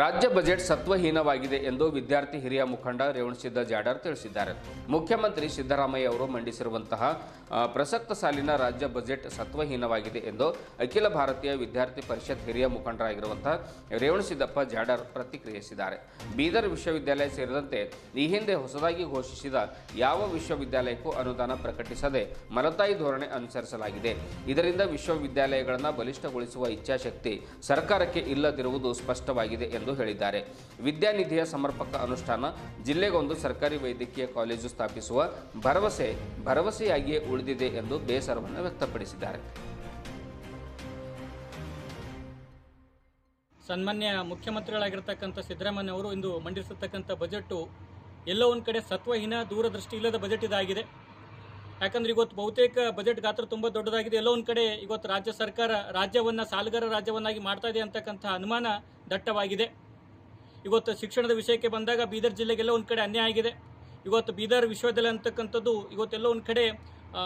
ರಾಜ್ಯ ಬಜೆಟ್ ಸತ್ವಹೀನವಾಗಿದೆ ಎಂದು ವಿದ್ಯಾರ್ಥಿ ಹಿರಿಯ ಮುಖಂಡ ರೇವಣಸಿದ್ದ ಜಾಡರ್ ತಿಳಿಸಿದ್ದಾರೆ. ಮುಖ್ಯಮಂತ್ರಿ ಸಿದ್ದರಾಮಯ್ಯ ಅವರು ಮಂಡಿಸಿರುವಂತಹ ಪ್ರಸಕ್ತ ಸಾಲಿನ ರಾಜ್ಯ ಬಜೆಟ್ ಸತ್ವಹೀನವಾಗಿದೆ ಎಂದು ಅಖಿಲ ಭಾರತೀಯ ವಿದ್ಯಾರ್ಥಿ ಪರಿಷತ್ ಹಿರಿಯ ಮುಖಂಡರಾಗಿರುವಂತಹ ರೇವಣಸಿದ್ದಪ್ಪ ಜಾಡರ್ ಪ್ರತಿಕ್ರಿಯಿಸಿದ್ದಾರೆ. ಬೀದರ್ ವಿಶ್ವವಿದ್ಯಾಲಯ ಸೇರಿದಂತೆ ಈ ಹಿಂದೆ ಹೊಸದಾಗಿ ಘೋಷಿಸಿದ ಯಾವ ವಿಶ್ವವಿದ್ಯಾಲಯಕ್ಕೂ ಅನುದಾನ ಪ್ರಕಟಿಸದೆ ಮಲತಾಯಿ ಧೋರಣೆ ಅನುಸರಿಸಲಾಗಿದೆ. ಇದರಿಂದ ವಿಶ್ವವಿದ್ಯಾಲಯಗಳನ್ನು ಬಲಿಷ್ಠಗೊಳಿಸುವ ಇಚ್ಛಾಶಕ್ತಿ ಸರ್ಕಾರಕ್ಕೆ ಇಲ್ಲದಿರುವುದು ಸ್ಪಷ್ಟವಾಗಿದೆ ಎಂದು ಹೇಳಿದ್ದಾರೆ. ವಿದ್ಯಾನಿಧಿಯ ಸಮರ್ಪಕ ಅನುಷ್ಠಾನ, ಜಿಲ್ಲೆಗೊಂದು ಸರ್ಕಾರಿ ವೈದ್ಯಕೀಯ ಕಾಲೇಜು ಸ್ಥಾಪಿಸುವ ಭರವಸೆ, ಭರವಸೆಯಾಗಿಯೇ ಉಳಿದಿದೆ ಎಂದು ಬೇಸರವನ್ನು ವ್ಯಕ್ತಪಡಿಸಿದ್ದಾರೆ. ಸನ್ಮಾನ್ಯ ಮುಖ್ಯಮಂತ್ರಿಗಳಾಗಿರ್ತಕ್ಕಂಥ ಸಿದ್ದರಾಮಯ್ಯ ಅವರು ಇಂದು ಮಂಡಿಸಿರ್ತಕ್ಕಂಥ ಬಜೆಟ್ ಎಲ್ಲೋ ಒಂದು ಕಡೆ ಸತ್ವಹೀನ ದೂರದೃಷ್ಟಿ ಇಲ್ಲದ ಬಜೆಟ್ ಇದಾಗಿದೆ. ಯಾಕಂದ್ರೆ ಇವತ್ತು ಬಹುತೇಕ ಬಜೆಟ್ ಗಾತ್ರ ತುಂಬ ದೊಡ್ಡದಾಗಿದೆ. ಎಲ್ಲೋ ಒಂದ್ ಕಡೆ ಇವತ್ತು ರಾಜ್ಯ ಸರ್ಕಾರ ರಾಜ್ಯವನ್ನ ಸಾಲಗಾರ ರಾಜ್ಯವನ್ನಾಗಿ ಮಾಡ್ತಾ ಇದೆ ಅಂತಕ್ಕಂಥ ಅನುಮಾನ ದಟ್ಟವಾಗಿದೆ. ಇವತ್ತು ಶಿಕ್ಷಣದ ವಿಷಯಕ್ಕೆ ಬಂದಾಗ ಬೀದರ್ ಜಿಲ್ಲೆಗೆಲ್ಲ ಒಂದ್ ಕಡೆ ಅನ್ಯಾಯ ಆಗಿದೆ. ಇವತ್ತು ಬೀದರ್ ವಿಶ್ವವಿದ್ಯಾಲಯ ಅಂತಕ್ಕಂಥದ್ದು ಇವತ್ತೆಲ್ಲೋ ಒಂದು ಕಡೆ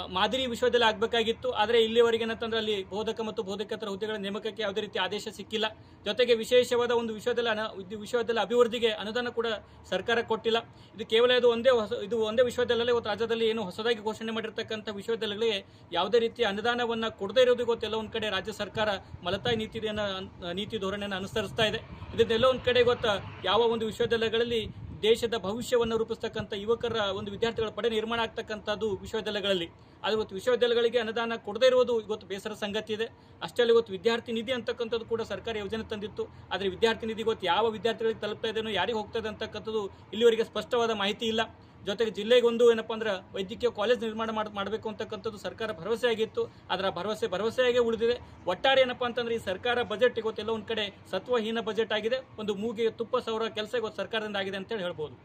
ಮಾದರಿ ವಿಶ್ವವಿದ್ಯಾಲಯ ಆಗಬೇಕಾಗಿತ್ತು. ಆದರೆ ಇಲ್ಲಿವರೆಗೆ ಏನಂತಂದ್ರೆ ಅಲ್ಲಿ ಬೋಧಕ ಮತ್ತು ಬೋಧಕೇತರ ಹುದ್ದೆಗಳ ನೇಮಕಕ್ಕೆ ಯಾವುದೇ ರೀತಿ ಆದೇಶ ಸಿಕ್ಕಿಲ್ಲ. ಜೊತೆಗೆ ವಿಶೇಷವಾದ ಒಂದು ವಿಶ್ವವಿದ್ಯಾಲಯ ಅನ- ವಿಶ್ವದಲ್ಲಿ ಅಭಿವೃದ್ಧಿಗೆ ಅನುದಾನ ಕೂಡ ಸರ್ಕಾರ ಕೊಟ್ಟಿಲ್ಲ. ಇದು ಕೇವಲ ಇದು ಒಂದೇ ಹೊಸ, ಇದು ಒಂದೇ ವಿಶ್ವವಿದ್ಯಾಲಯ ಇವತ್ತು ರಾಜ್ಯದಲ್ಲಿ ಏನು ಹೊಸದಾಗಿ ಘೋಷಣೆ ಮಾಡಿರ್ತಕ್ಕಂಥ ವಿಶ್ವವಿದ್ಯಾಲಯಗಳಿಗೆ ಯಾವುದೇ ರೀತಿಯ ಅನುದಾನವನ್ನು ಕೊಡದೇ ಇರೋದು ಇವತ್ತೆಲ್ಲ ಒಂದು ಕಡೆ ರಾಜ್ಯ ಸರ್ಕಾರ ಮಲತಾಯಿ ನೀತಿಯನ್ನು, ನೀತಿ ಧೋರಣೆಯನ್ನು ಅನುಸರಿಸ್ತಾ ಇದೆ. ಇದನ್ನೆಲ್ಲ ಒಂದು ಕಡೆ ಗೊತ್ತ, ಯಾವ ಒಂದು ವಿಶ್ವವಿದ್ಯಾಲಯಗಳಲ್ಲಿ ದೇಶದ ಭವಿಷ್ಯವನ್ನು ರೂಪಿಸ್ತಕ್ಕಂಥ ಯುವಕರ ಒಂದು ವಿದ್ಯಾರ್ಥಿಗಳ ಪಡೆ ನಿರ್ಮಾಣ ಆಗ್ತಕ್ಕಂಥದ್ದು ವಿಶ್ವವಿದ್ಯಾಲಯಗಳಲ್ಲಿ. ಆದರೆ ಇವತ್ತು ವಿಶ್ವವಿದ್ಯಾಲಯಗಳಿಗೆ ಅನುದಾನ ಕೊಡದೇ ಇರುವುದು ಇವತ್ತು ಬೇಸರ ಸಂಗತಿ ಇದೆ. ಅಷ್ಟರಲ್ಲಿ ಇವತ್ತು ವಿದ್ಯಾರ್ಥಿ ನಿಧಿ ಅಂತಕ್ಕಂಥದ್ದು ಕೂಡ ಸರ್ಕಾರ ಯೋಜನೆ ತಂದಿತ್ತು. ಆದರೆ ವಿದ್ಯಾರ್ಥಿ ನಿಧಿ ಇವತ್ತು ಯಾವ ವಿದ್ಯಾರ್ಥಿಗಳಿಗೆ ತಲುಪ್ತಾ ಇದೆಯೋ ಯಾರಿಗೆ ಹೋಗ್ತಾ ಇದೆ ಅಂತಕ್ಕಂಥದ್ದು ಇಲ್ಲಿವರೆಗೆ ಸ್ಪಷ್ಟವಾದ ಮಾಹಿತಿ ಇಲ್ಲ. ಜೊತೆಗೆ ಜಿಲ್ಲೆಗೊಂದು ಏನಪ್ಪ ಅಂದ್ರೆ ವೈದ್ಯಕೀಯ ಕಾಲೇಜ್ ನಿರ್ಮಾಣ ಮಾಡ್ ಮಾಡಬೇಕು ಅಂತಕ್ಕಂಥದ್ದು ಸರ್ಕಾರ ಭರವಸೆ ಆಗಿತ್ತು. ಅದರ ಭರವಸೆ ಭರವಸೆಯಾಗಿ ಉಳಿದಿದೆ. ಒಟ್ಟಾರೆ ಏನಪ್ಪ ಅಂತಂದ್ರೆ ಈ ಸರ್ಕಾರ ಬಜೆಟ್ ಇವತ್ತೆಲ್ಲ ಒಂದು ಕಡೆ ಸತ್ವಹೀನ ಬಜೆಟ್ ಆಗಿದೆ. ಒಂದು ಮೂಗಿಗೆ ತುಪ್ಪ ಸೌರ ಕೆಲಸ ಇವತ್ತು ಸರ್ಕಾರದಿಂದ ಆಗಿದೆ ಅಂತೇಳಿ ಹೇಳ್ಬೋದು.